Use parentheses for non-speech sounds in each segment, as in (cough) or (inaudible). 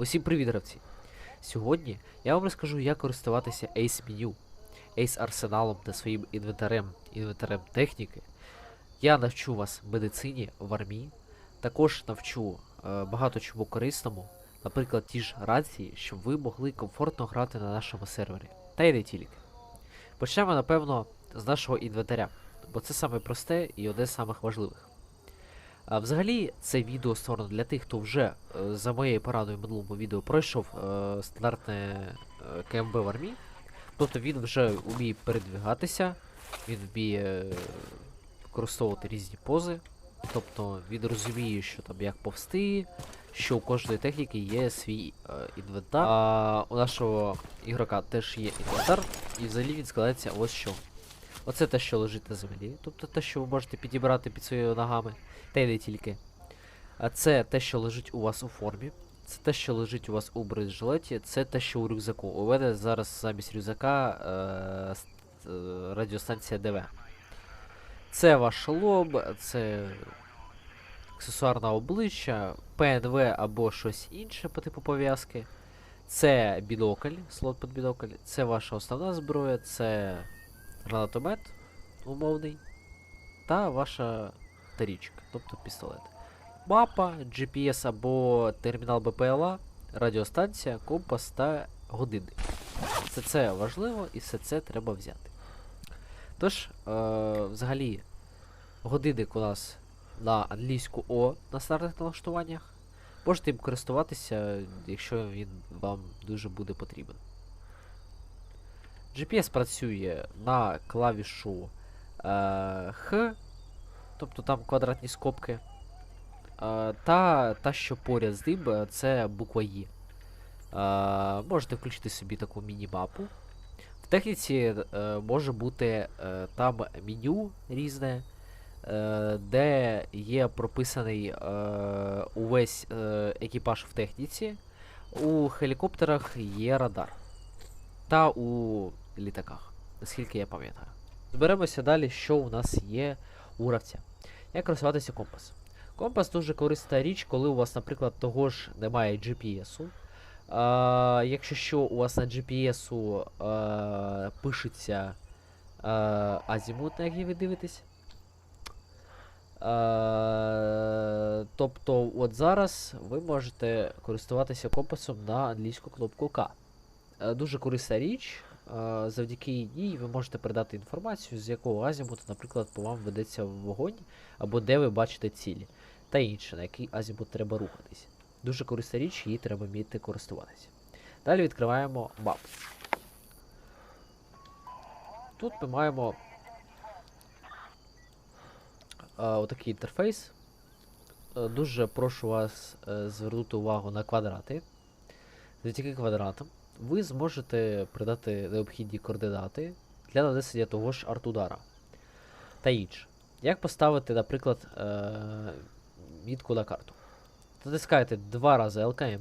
Усім привіт, гравці! Сьогодні я вам розкажу, як користуватися Ace Menu, Ace арсеналом та своїм інвентарем, інвентарем техніки. Я навчу вас медицині в армії, також навчу е, багато чому корисному, наприклад, ті ж рації, щоб ви могли комфортно грати на нашому сервері. Та й не тільки. Почнемо, напевно, з нашого інвентаря, бо це саме просте і одне з самих важливих. А взагалі, це відео створено для тих, хто вже е, за моєю порадою в минулому відео пройшов е, стандартне е, КМБ в армії. Тобто він вже вміє передвигатися, він вміє використовувати різні пози. Тобто він розуміє, що там як повсти, що у кожної техніки є свій е, інвентар. А у нашого ігрока теж є інвентар, і взагалі він складається ось що. Оце те, що лежить на землі, тобто те, що ви можете підібрати під своїми ногами, та й не тільки. А це те, що лежить у вас у формі. Це те, що лежить у вас у бронежилеті, це те, що у рюкзаку. У мене зараз замість рюкзака е, е, радіостанція ДВ. Це ваш шолом, це аксесуар на обличчя, ПНВ або щось інше по типу пов'язки. Це бінокль, слот під бінокль, це ваша основна зброя, це гранатомет умовний та ваша тарічка, тобто пістолет. Мапа, GPS або термінал БПЛА, радіостанція, компас та годинник. Все це важливо і все це треба взяти. Тож, е, взагалі, годинник у нас на англійську О на стартових налаштуваннях. Можете їм користуватися, якщо він вам дуже буде потрібен. GPS працює на клавішу е, Х, тобто там квадратні скобки. Е, та, та, що поряд з ним, це буква Є. Е, можете включити собі таку міні-мапу. В техніці е, може бути е, там меню різне, е, де є прописаний е, увесь е, екіпаж в техніці. У хелікоптерах є радар. Та у літаках, наскільки я пам'ятаю. Зберемося далі, що у нас є у гравця. Як користуватися компас? Компас дуже корисна річ, коли у вас, наприклад, того ж немає GPS-у. А, якщо що, у вас на GPS-у пишеться а, азімут, на який ви дивитесь. А, тобто, от зараз ви можете користуватися компасом на англійську кнопку К. Е, Дуже корисна річ. е, Завдяки ній ви можете передати інформацію, з якого азімуту, наприклад, по вам ведеться вогонь, або де ви бачите цілі, та інше, на який азімут треба рухатись. Дуже корисна річ, її треба вміти користуватися. Далі відкриваємо мапу. Тут ми маємо е, отакий інтерфейс. Дуже прошу вас звернути увагу на квадрати. Завдяки квадратам ви зможете придати необхідні координати для нанесення того ж артудара. Та інше. Як поставити, наприклад, е- мітку на карту? Натискаєте два рази LKM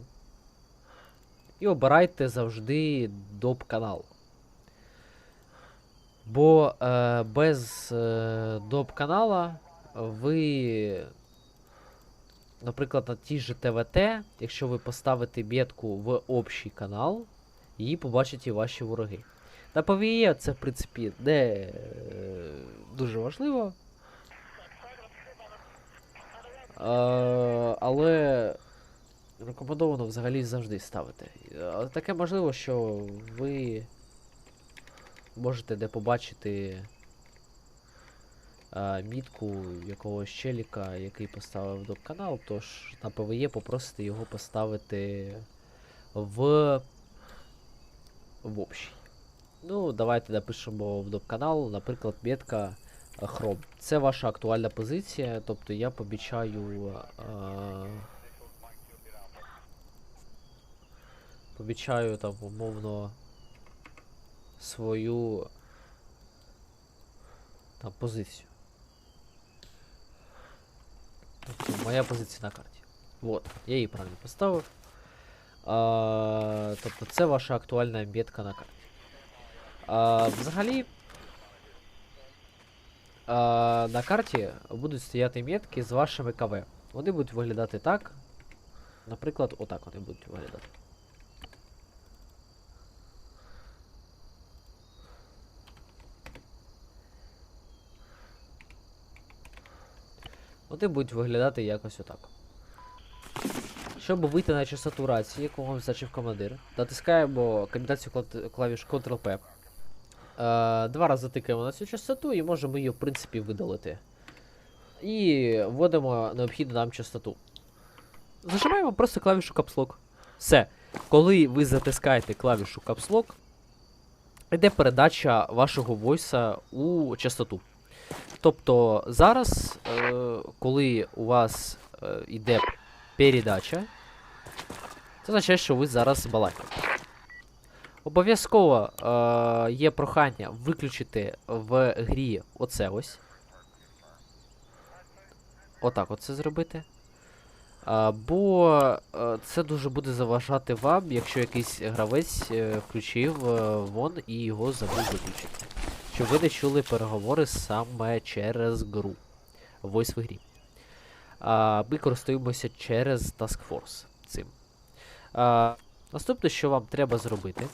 і обирайте завжди доп канал. Бо е- без е- доп канала ви наприклад, на ті ж ТВТ, якщо ви поставите метку в общий канал, її побачать і ваші вороги. На PvE це, в принципі, не е, дуже важливо. Е, але рекомендовано взагалі завжди ставити. Е, Таке можливо, що ви можете де побачити а, мітку якогось челіка, який поставив доп канал, тож на ПВЕ попросите його поставити в в общий. Ну, давайте напишемо в доп канал, наприклад, метка е, хром. Це ваша актуальна позиція, тобто я помічаю. А, помічаю там умовно свою там позицію. Тобто моя позиція на карті. Вот, я її правильно поставив. Тобто це ваша актуальна метка на карті. А, взагалі. А, на карті будуть стояти метки з вашими КВ. Вони будуть виглядати так. Наприклад, отак вони будуть виглядати. Вони будуть виглядати якось отак. Щоб вийти на частоту рації, яку вам зазначив командир, натискаємо комбінацію клав- клавіш Ctrl-P. Е, два рази тикаємо на цю частоту і можемо її, в принципі, видалити. І вводимо необхідну нам частоту. Зажимаємо просто клавішу Lock. Все. Коли ви затискаєте клавішу Lock, йде передача вашого войса у частоту. Тобто зараз, е, коли у вас е, йде передача, це означає, що ви зараз балакаєте. Обов'язково е, є прохання виключити в грі оце ось. Отак оце зробити. А, бо е, це дуже буде заважати вам, якщо якийсь гравець е, включив е, вон і його забув виключити. Щоб ви не чули переговори саме через гру. Voice в грі. А, ми користуємося через Task Force цим. А, наступне, що вам треба зробити,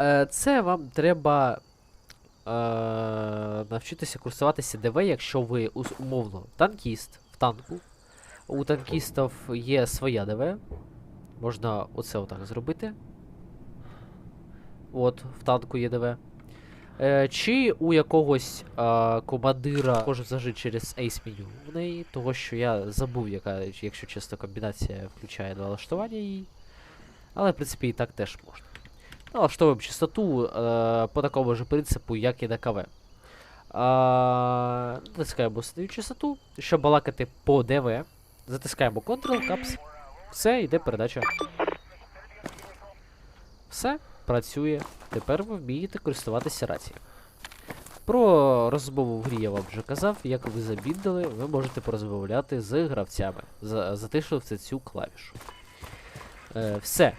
е, це вам треба е, навчитися користуватися ДВ, якщо ви умовно танкіст в танку. У танкістів є своя ДВ. Можна оце отак зробити. От, в танку є ДВ. Е, чи у якогось е, командира може зажити через Ace меню в неї, того що я забув, яка, якщо чесно, комбінація включає налаштування її. Але, в принципі, і так теж можна. Налаштовуємо частоту е, по такому ж принципу, як і на КВ. Е, натискаємо свою частоту, щоб балакати по ДВ. Затискаємо Ctrl, Caps. Все, йде передача. Все, працює. Тепер ви вмієте користуватися рацією. Про розмову в грі я вам вже казав, як ви забіддали, ви можете порозмовляти з гравцями, за- затишивши цю клавішу. Е, все.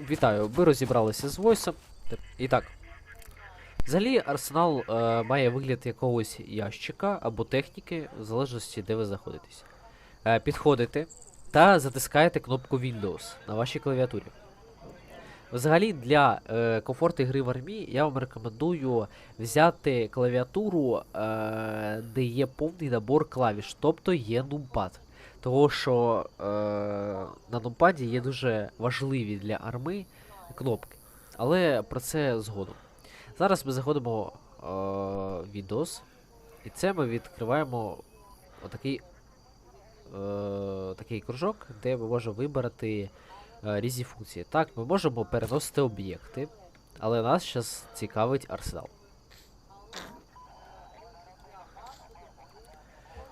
Вітаю, ви розібралися з войсом. І так. Взагалі, арсенал е, має вигляд якогось ящика або техніки, в залежності, де ви знаходитесь. Е, підходите та затискаєте кнопку Windows на вашій клавіатурі. Взагалі, для е, комфорту гри в армії я вам рекомендую взяти клавіатуру, е, де є повний набор клавіш, тобто є нумпад. Того, що е, на нумпаді є дуже важливі для арми кнопки. Але про це згодом. Зараз ми заходимо е, в Windows, і це ми відкриваємо отакий е, такий кружок, де ми можемо вибрати різні функції. Так, ми можемо переносити об'єкти, але нас зараз цікавить арсенал.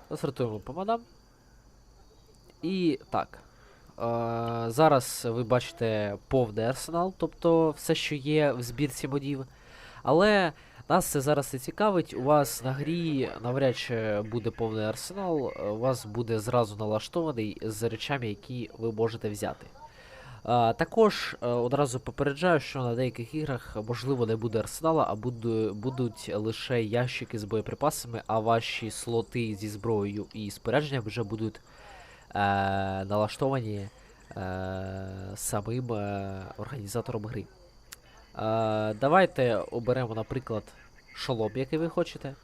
Розсортуємо по модам. І так. Е, зараз ви бачите повний арсенал, тобто все, що є в збірці модів. Але нас це зараз не цікавить. У вас на грі навряд чи буде повний арсенал, е, у вас буде зразу налаштований з речами, які ви можете взяти. Також е, одразу попереджаю, що на деяких іграх можливо не буде арсенала, а буду, будуть лише ящики з боєприпасами, а ваші слоти зі зброєю і спорядженням вже будуть е, налаштовані е, самим е, організатором гри. Е, давайте оберемо, наприклад, шолом, який ви хочете.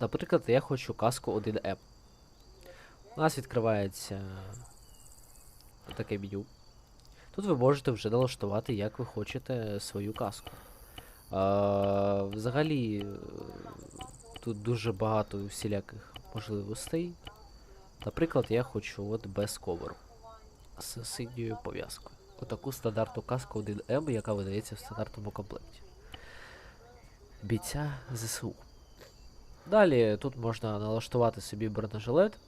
Наприклад, я хочу каску 1М. У нас відкривається таке меню. Тут ви можете вже налаштувати, як ви хочете свою каску. А, взагалі, тут дуже багато всіляких можливостей. Наприклад, я хочу от без коверу. З синьою пов'язкою. Отаку стандартну каску 1М, яка видається в стандартному комплекті. Бійця ЗСУ. Далі тут можна налаштувати собі бронежилет.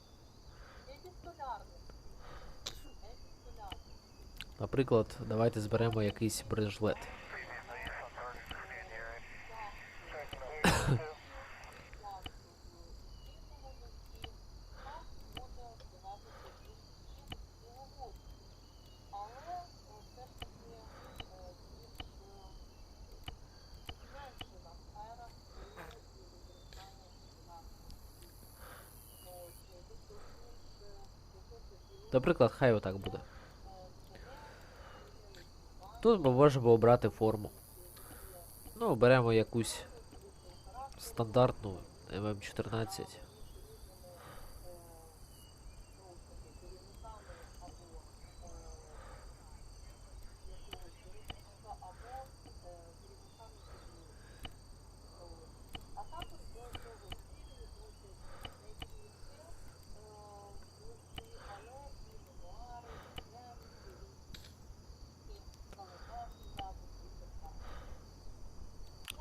Наприклад, давайте зберемо якийсь бронежилет. Наприклад, хай отак буде. Тут ми можемо обрати форму. Ну, беремо якусь стандартну ММ14.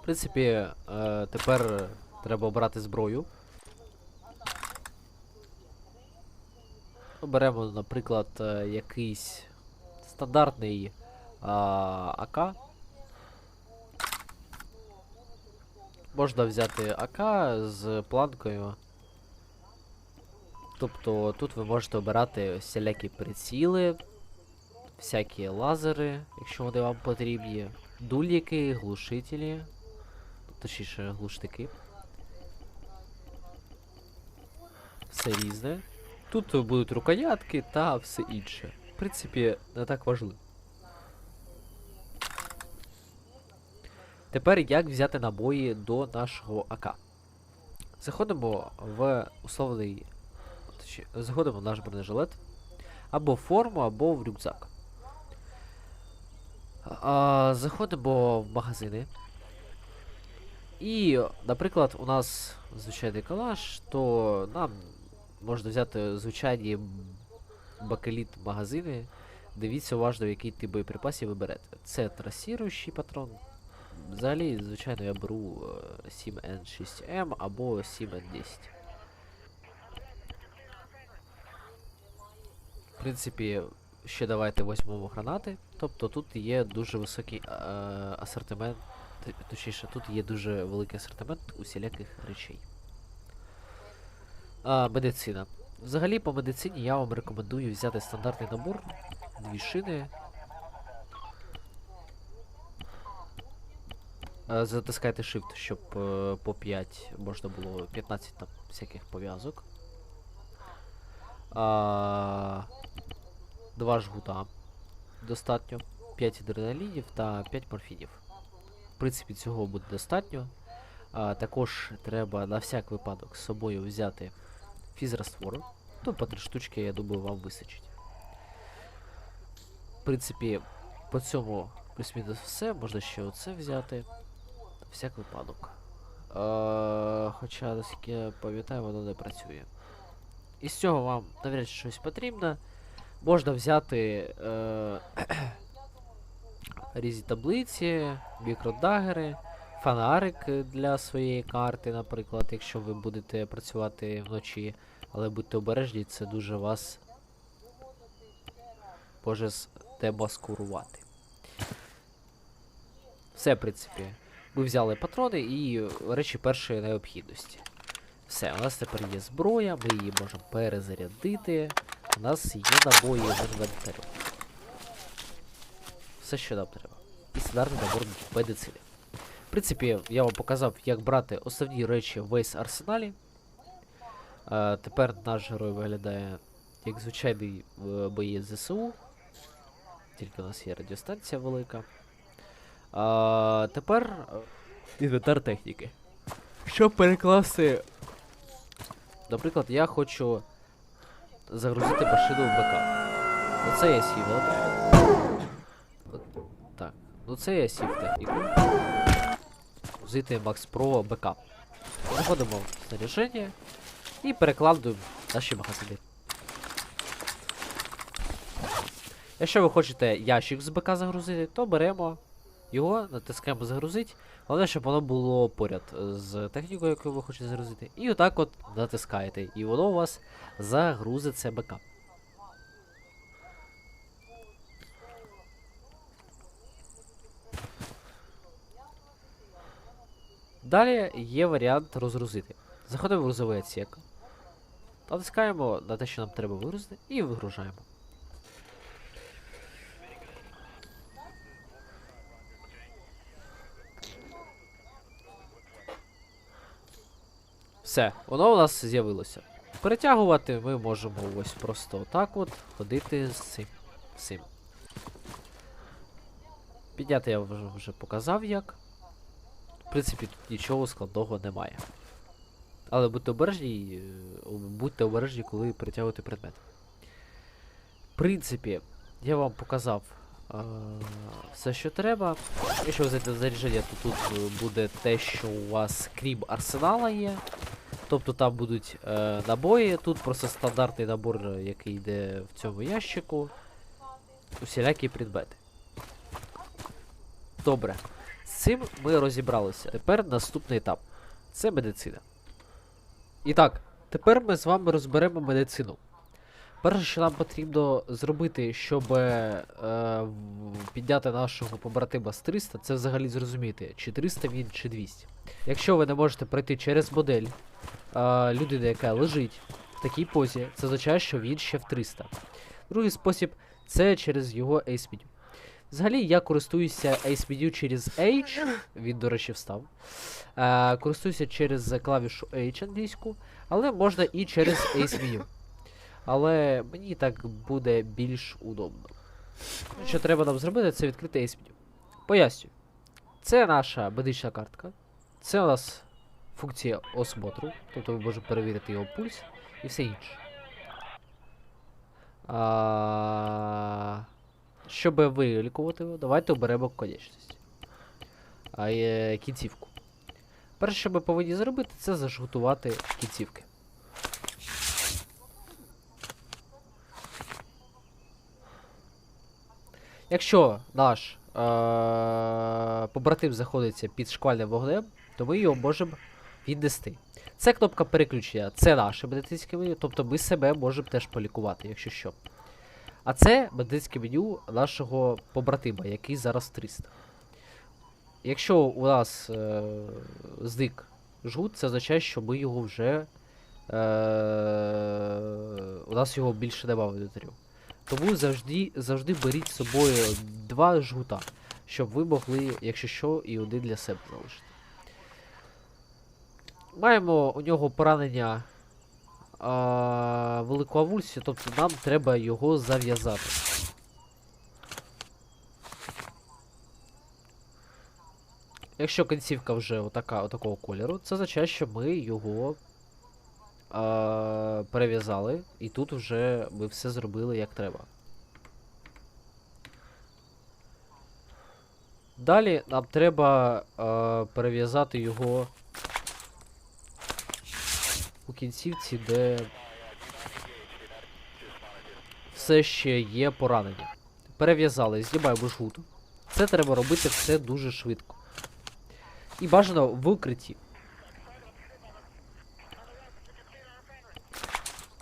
Принципі, е, тепер треба обрати зброю. Ну, Беремо, наприклад, е, якийсь стандартний а, АК. Можна взяти АК з планкою. Тобто тут ви можете обирати всілякі приціли, всякі лазери, якщо вони вам потрібні, дульки, глушителі, точніше глушники. Все різне. Тут будуть рукоятки та все інше. В принципі, не так важливо. Тепер як взяти набої до нашого АК. Заходимо в условний. Заходимо в наш бронежилет. Або в форму, або в рюкзак. А, заходимо в магазини. І, наприклад, у нас звичайний калаш, то нам можна взяти звичайні бакеліт магазини. Дивіться уважно, який тип боєприпасів ви берете. Це трасіруючий патрон. Взагалі, звичайно, я беру е, 7N6M або 7N10. В принципі, ще давайте візьмемо гранати. Тобто тут є дуже високий е, асортимент, точніше, тут є дуже великий асортимент усіляких речей. А, медицина. Взагалі по медицині я вам рекомендую взяти стандартний набор, дві шини. Затискайте Shift, щоб е, по 5 можна було 15 там всяких пов'язок. Два жгута достатньо. 5 адреналінів та 5 морфінів. Принципі, цього буде достатньо. А, також треба на всяк випадок з собою взяти фізраствор. Ну, по 3 штучки, я думаю, вам вистачить. В принципі, по цьому плюс-мінус все. Можна ще оце взяти. Всяк випадок. Е, хоча, наскільки я пам'ятаю, воно не працює. Із цього вам навряд щось потрібно. Можна взяти е, різні таблиці, мікродагери, фонарик для своєї карти, наприклад, якщо ви будете працювати вночі, але будьте обережні, це дуже вас може демаскурувати. Все, в принципі. Ми взяли патрони і речі першої необхідності. Все, у нас тепер є зброя, ми її можемо перезарядити. У нас є набої в інвентарю. Все, що нам треба. І стандартний набор медицини. В принципі, я вам показав, як брати основні речі в весь арсеналі. Е, тепер наш герой виглядає як звичайний е, боєць ЗСУ. Тільки у нас є радіостанція велика. А, тепер е, інвентар техніки. Щоб перекласти. Наприклад, я хочу загрузити машину в БК. Оце я сів, от. От Так. Ну це я сів в техніку. Взяти Max Pro БК. Заходимо в снаряження і перекладуємо наші магазини. Якщо ви хочете ящик з БК загрузити, то беремо його, натискаємо загрузити. Головне, щоб воно було поряд з технікою, яку ви хочете загрузити. І отак от натискаєте. І воно у вас загрузиться БК. Далі є варіант розгрузити. Заходимо в грузовий відсік. Натискаємо на те, що нам треба вигрузити, і вигружаємо. Все, воно у нас з'явилося. Перетягувати ми можемо ось просто отак от ходити з цим. Підняти я вже, вже показав як. В принципі, тут нічого складного немає. Але будьте обережні, е, будьте обережні, коли перетягуєте предмет. В принципі, я вам показав е, все, що треба. Якщо ви зайдете зарядження, то тут е, буде те, що у вас крім арсенала є. Тобто там будуть е, набої, тут просто стандартний набор, е, який йде в цьому ящику. Усілякі предмети. Добре. З цим ми розібралися. Тепер наступний етап. Це медицина. І так, тепер ми з вами розберемо медицину. Перше, що нам потрібно зробити, щоб е, підняти нашого побратима з 300, це взагалі зрозуміти, чи 300 він, чи 200. Якщо ви не можете пройти через модель е, людини, яка лежить в такій позі, це означає, що він ще в 300. Другий спосіб це через його Ace. Взагалі я користуюся Ace через H, він, до речі, встав. Е, користуюся через клавішу H англійську, але можна і через Ace Але мені так буде більш удобно. Що треба нам зробити, це відкрити Ace Menu. Пояснюю. Це наша медична картка. Це у нас функція осмотру, тобто ми можемо перевірити його пульс і все інше. А... Щоб вилікувати його, давайте оберемо конечність. А е, кінцівку. Перше, що ми повинні зробити, це зажгутувати кінцівки. Якщо наш е- побратим знаходиться під шквальним вогнем, то ми його можемо віднести. Це кнопка переключення, це наше медицинське меню, тобто ми себе можемо теж полікувати, якщо що. А це медицинське меню нашого побратима, який зараз 300. Якщо у нас е- зник жгут, це означає, що ми його вже. Е- у нас його більше немає в інвентарю. Тому завжди, завжди беріть з собою два жгута, щоб ви могли, якщо що, і один для себе залишити. Маємо у нього поранення а, велику авульсію, тобто нам треба його зав'язати. Якщо кінцівка вже отака, отакого кольору, це означає, що ми його а, перев'язали, і тут вже ми все зробили як треба. Далі нам треба а, перев'язати його у кінцівці, де все ще є поранення. Перев'язали, знімаємо жгут. Це треба робити все дуже швидко. І бажано в укритті.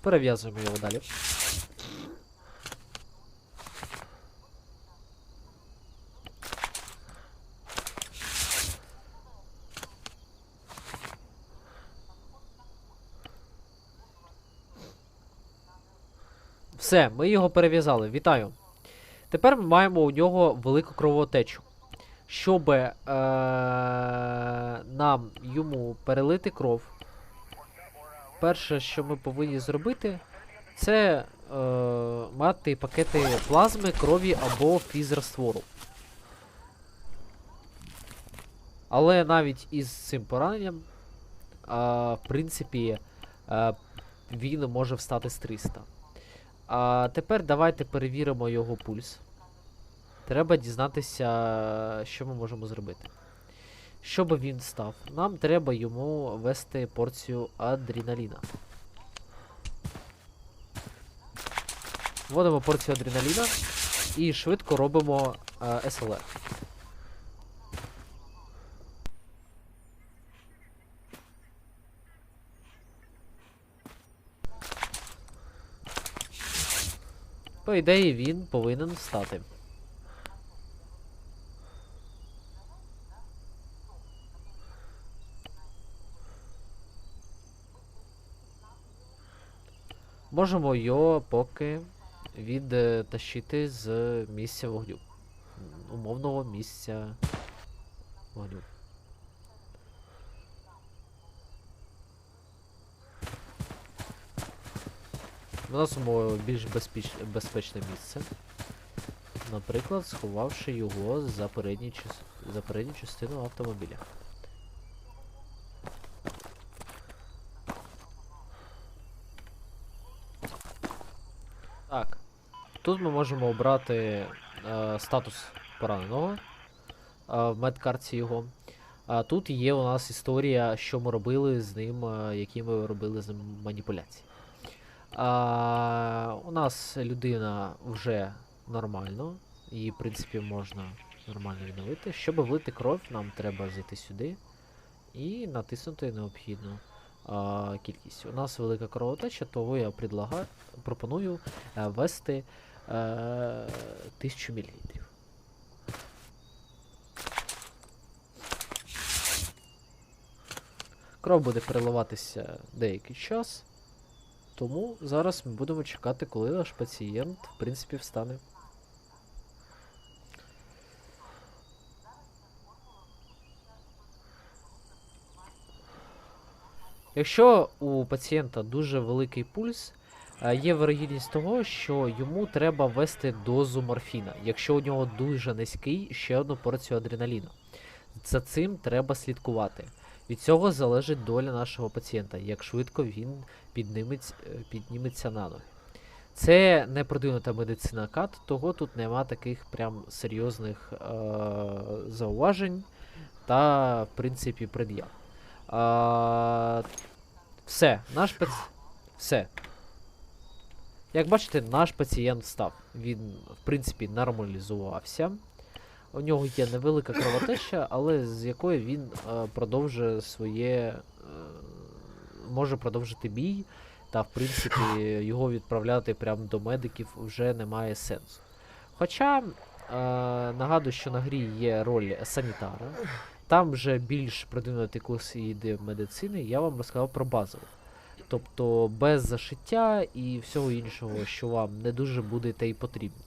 Перев'язуємо його далі. Все, ми його перев'язали. Вітаю. Тепер ми маємо у нього велику кровотечу. Щоб е- нам йому перелити кров, перше, що ми повинні зробити, це е- мати пакети плазми, крові або фізраствору. Але навіть із цим пораненням, а, в принципі, е, він може встати з 300. А тепер давайте перевіримо його пульс. Треба дізнатися, що ми можемо зробити. Щоб він став, нам треба йому ввести порцію адреналіна. Вводимо порцію адреналіна і швидко робимо е, СЛР. По ідеї він повинен встати. Можемо його поки відтащити з місця вогню. Умовного місця вогню. Виносимо більш безпіч... безпечне місце. Наприклад, сховавши його за, передній час... за передню частину автомобіля. Так. Тут ми можемо обрати е, статус пораненого е, в медкарті його. А тут є у нас історія, що ми робили з ним, е, які ми робили з ним маніпуляції. А, у нас людина вже нормально, її, в принципі, можна нормально відновити. Щоб влити кров, нам треба зайти сюди і натиснути необхідну а, кількість. У нас велика кровотеча, того я предлагаю, пропоную е, ввести е, 1000 мл. Кров буде переливатися деякий час. Тому зараз ми будемо чекати, коли наш пацієнт, в принципі, встане. Якщо у пацієнта дуже великий пульс, е, є вирогідність того, що йому треба ввести дозу морфіна. Якщо у нього дуже низький, ще одну порцію адреналіну. За цим треба слідкувати. Від цього залежить доля нашого пацієнта, як швидко він підніметься, підніметься на ноги. Це не продвинута медицина КАТ, того тут нема таких прям серйозних е- зауважень та, в принципі, пред'яв. А, все, наш паці... Все. Як бачите, наш пацієнт встав. Він, в принципі, нормалізувався. У нього є невелика кровотеча, але з якої він е, продовжує своє. Е, може продовжити бій, та в принципі (sighs) його відправляти прямо до медиків вже немає сенсу. Хоча, е, нагадую, що на грі є роль санітара, там вже більш продвинутий курс йде медицини, я вам розказав про базову. Тобто без зашиття і всього іншого, що вам не дуже буде та й потрібно.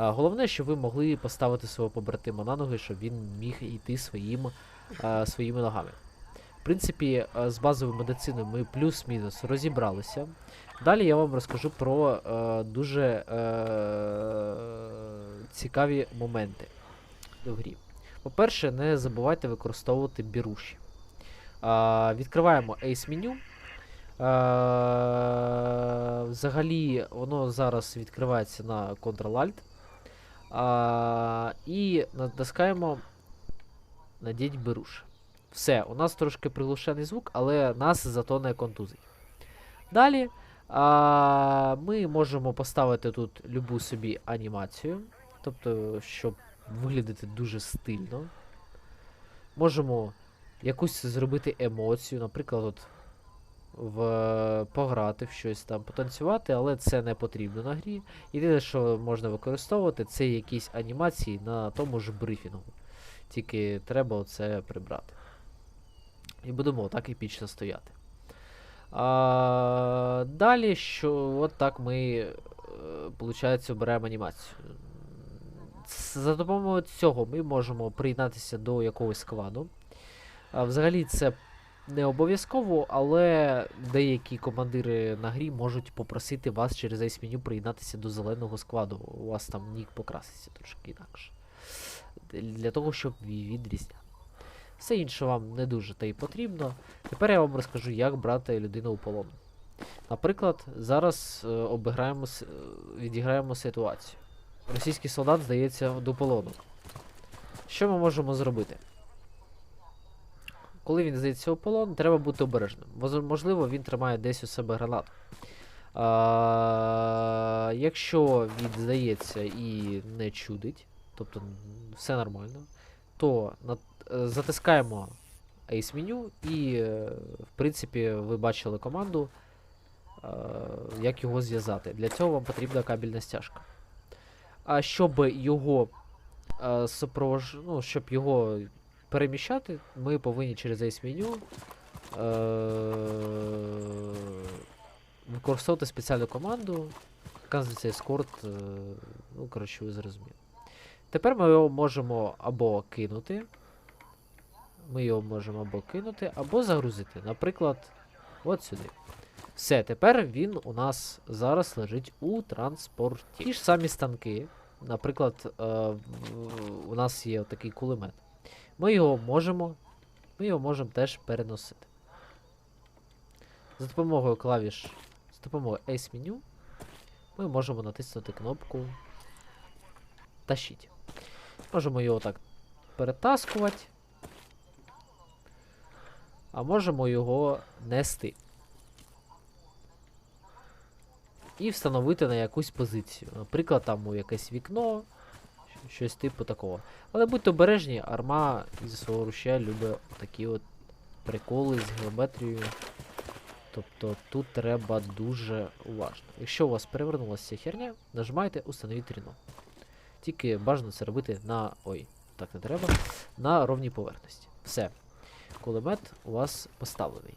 Головне, щоб ви могли поставити свого побратима на ноги, щоб він міг йти своїм, своїми ногами. В принципі, з базовою медициною ми плюс-мінус розібралися. Далі я вам розкажу про дуже цікаві моменти в грі. По-перше, не забувайте використовувати біруші. Відкриваємо Ace меню. Взагалі, воно зараз відкривається на Ctrl-Alt. А, і натискаємо Надіть беруш. Все, у нас трошки приглушений звук, але нас зато не контузить. Далі а, ми можемо поставити тут любу собі анімацію. Тобто, щоб виглядати дуже стильно. Можемо якусь зробити емоцію, наприклад, от в пограти в щось там, потанцювати, але це не потрібно на грі. Єдине, що можна використовувати, це якісь анімації на тому ж брифінгу. Тільки треба оце прибрати. І будемо отак епічно стояти. А, далі, що от так ми, виходить, обираємо анімацію. За допомогою цього ми можемо приєднатися до якогось складу. А, взагалі це не обов'язково, але деякі командири на грі можуть попросити вас через Ace меню приєднатися до зеленого складу. У вас там нік покраситься трошки інакше. Для того, щоб відрізняти. Все інше вам не дуже та й потрібно. Тепер я вам розкажу, як брати людину у полон. Наприклад, зараз е, обіграємо, е, відіграємо ситуацію. Російський солдат здається до полону. Що ми можемо зробити? Коли він здається у полон, треба бути обережним. Можливо, він тримає десь у себе гранату. А, якщо він здається і не чудить, тобто все нормально, то е, затискаємо Ace меню і, е, в принципі, ви бачили команду, е, як його зв'язати. Для цього вам потрібна кабельна стяжка. А щоб його е, супровож... ну, щоб його переміщати, ми повинні через Ace меню е... використовувати спеціальну команду, називається Escort, е... ну, коротше, ви зрозуміли. Тепер ми його можемо або кинути. Ми його можемо або кинути, або загрузити. Наприклад, от сюди. Все, тепер він у нас зараз лежить у транспорті. Ті ж самі станки. Наприклад, е, у нас є такий кулемет. Ми його можемо. Ми його можемо теж переносити. За допомогою клавіш, за допомогою Ace Menu ми можемо натиснути кнопку Тащіть. Можемо його так перетаскувати. А можемо його нести. І встановити на якусь позицію. Наприклад, там у якесь вікно, щось типу такого. Але будьте обережні, арма зі свого рушя любить такі от приколи з геометрією. Тобто тут треба дуже уважно. Якщо у вас перевернулася херня, нажимайте установіть рівно. Тільки бажано це робити на. Ой, так не треба. На ровній поверхності. Все. Кулемет у вас поставлений.